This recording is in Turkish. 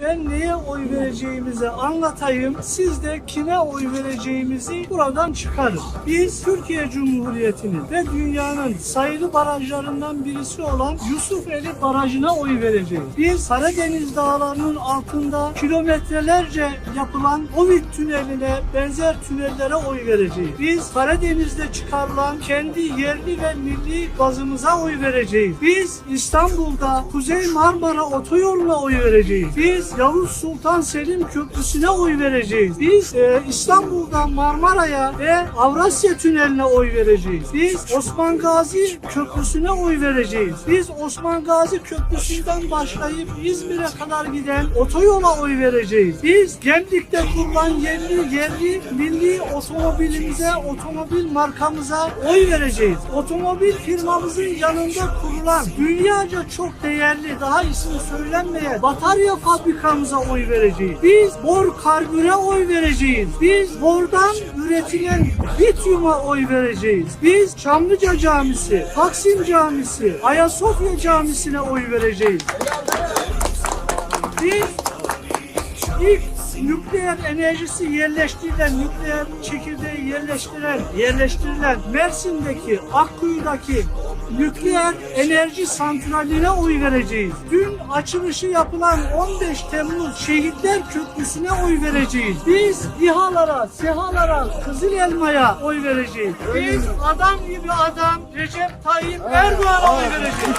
Ben neye oy vereceğimizi anlatayım. Siz de kime oy vereceğimizi buradan çıkarın. Biz Türkiye Cumhuriyeti'nin ve dünyanın sayılı barajlarından birisi olan Yusufeli Barajı'na oy vereceğiz. Biz Karadeniz dağlarının altında kilometrelerce yapılan Ovid tüneline benzer tünellere oy vereceğiz. Biz Karadeniz'de çıkarılan kendi yerli ve milli gazımıza oy vereceğiz. Biz İstanbul'da Kuzey Marmara Otoyolu'na oy vereceğiz. Biz Yavuz Sultan Selim Köprüsü'ne oy vereceğiz. Biz e, İstanbul'dan Marmara'ya ve Avrasya Tüneli'ne oy vereceğiz. Biz Osman Gazi Köprüsü'ne oy vereceğiz. Biz Osman Gazi Köprüsü'nden başlayıp İzmir'e kadar giden otoyola oy vereceğiz. Biz Gemlik'te kurulan yerli yerli milli otomobilimize, otomobil markamıza oy vereceğiz. Otomobil firmamızın yanında kurulan dünyaca çok değerli, daha ismi söylenmeyen batarya fabrikamıza oy vereceğiz. Biz bor karbüre oy vereceğiz. Biz bordan üretilen lityuma oy vereceğiz. Biz Çamlıca Camisi, Taksim Camisi, Ayasofya Camisi'ne oy vereceğiz. Biz ilk nükleer enerjisi yerleştirilen, nükleer çekirdeği yerleştirilen, yerleştirilen Mersin'deki, Akkuyu'daki nükleer enerji santraline oy vereceğiz. Dün açılışı yapılan 15 Temmuz Şehitler Köprüsü'ne oy vereceğiz. Biz İHA'lara, SİHA'lara, Kızıl Elma'ya oy vereceğiz. Biz adam gibi adam Recep Tayyip Erdoğan'a oy vereceğiz.